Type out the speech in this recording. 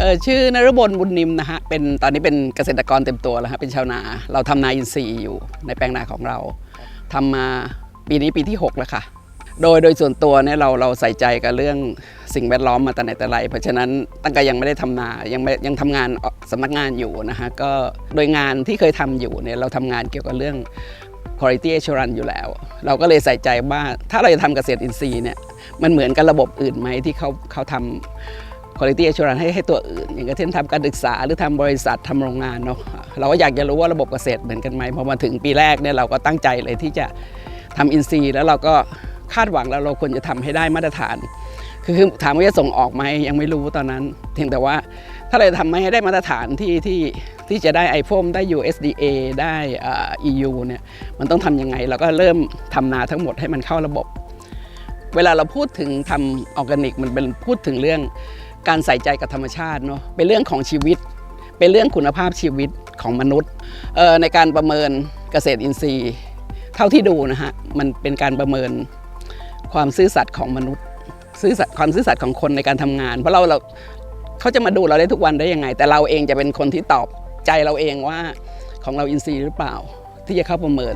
อชื่อนรบลบุญนิมนะฮะเป็นตอนนี้เป็นเกษตรกรเต็มตัวแล้วฮะเป็นชาวนา เราทำนาอินทรีย์อยู่ในแปลงนาของเราทำมาปีนี้ปีที่ 6 แล้วค่ะ โดยโดยส่วนตัวเนี่ยเราเราใส่ใจกับเรื่องสิ่งแวดล้อมมาแต่ไหนแต่ไร เพราะฉะนั้นตั้งแต่ยังไม่ได้ทำนายังไม่ยังทำงานสำนักงานอยู่นะฮะก็โดยงานที่เคยทำอยู่เนี่ยเราทำงานเกี่ยวกับเรื่อง quality assurance อยู่แล้ว เราก็เลยใส่ใจว่าถ้าเราจะทำเกษตรอินทรีย์เนี่ยมันเหมือนกับระบบอื่นไหมที่เขาเขาทำ quality assurance ให้ให้ตัวอื่น อย่างเช่นทำการศึกษาหรือทำบริษัททำโรงงานเนาะเราก็อยากจะรู้ว่าระบบเกษตรเหมือนกันไหมพอมาถึงปีแรกเนี่ยเราก็ตั้งใจเลยที่จะทำอินทรีแล้วเราก็คาดหวังแล้วเราควรจะทำให้ได้มาตรฐาน คือถามว่าจะส่งออกไหมยังไม่รู้ตอนนั้นเพียงแต่ว่าถ้าเราจะทำให้ได้มาตรฐานที่ที่ที่จะได้ i p h o n e ได้ USDA ได้ EU เนี่ยมันต้องทำยังไงเราก็เริ่มทำนาทั้งหมดให้มันเข้าระบบ เวลาเราพูดถึงทำออร์แกนิกมันเป็นพูดถึงเรื่อง การใส่ใจกับธรรมชาติเนาะเป็นเรื่องของชีวิต เป็นเรื่องคุณภาพชีวิตของมนุษย์ในการประเมินเกษตรอินทรีย์ เท่าที่ดูนะฮะมันเป็นการประเมินความซื่อสัตย์ของมนุษย์ ซื่อสัตย์ความซื่อสัตย์ของคนในการทำงาน เพราะเราเราเขาจะมาดูเราได้ทุกวันได้ยังไง แต่เราเองจะเป็นคนที่ตอบใจเราเองว่าของเราอินทรีย์หรือเปล่าที่จะเข้าประเมิน